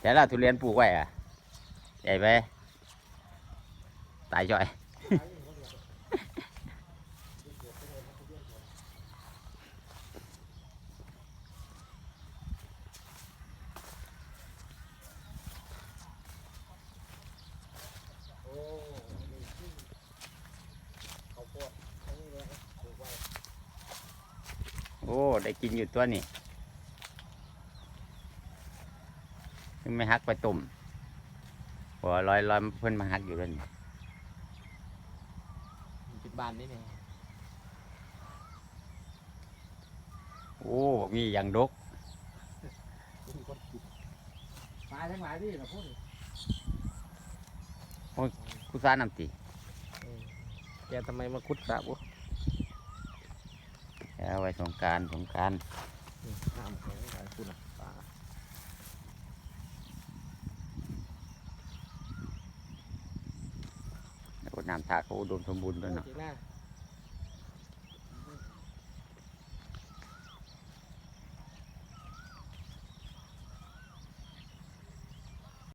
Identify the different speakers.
Speaker 1: แต่ละทุเรียนปลูกไว้อะใหญ่ไปตายจ่อย
Speaker 2: โอ้นี่ที่เขาวโพดอันนี้เลยปลูกไว้
Speaker 1: โอ้ได้กินอยู่ตัวนี่ ยังไม่ฮักไปตุ่มหัวลอยลอยเพื่อนมาฮักอยู่ด้วยนี่
Speaker 2: ปิดบานนี่เนี่ย
Speaker 1: โอ้มีอย่างดก
Speaker 2: มีคนกินปลาทั้งหลายที่เราพูด
Speaker 1: กุซ่าน้ำตี
Speaker 2: แกทำไมมาคุดสระวะ
Speaker 1: เอาไว้สงกรารสงกราร
Speaker 2: น้ำของหลายคุณอะปลา
Speaker 1: โอ้ น้ำทาเขาอุดมสมบูรณ์ด้วยเนาะ
Speaker 2: จริงนะ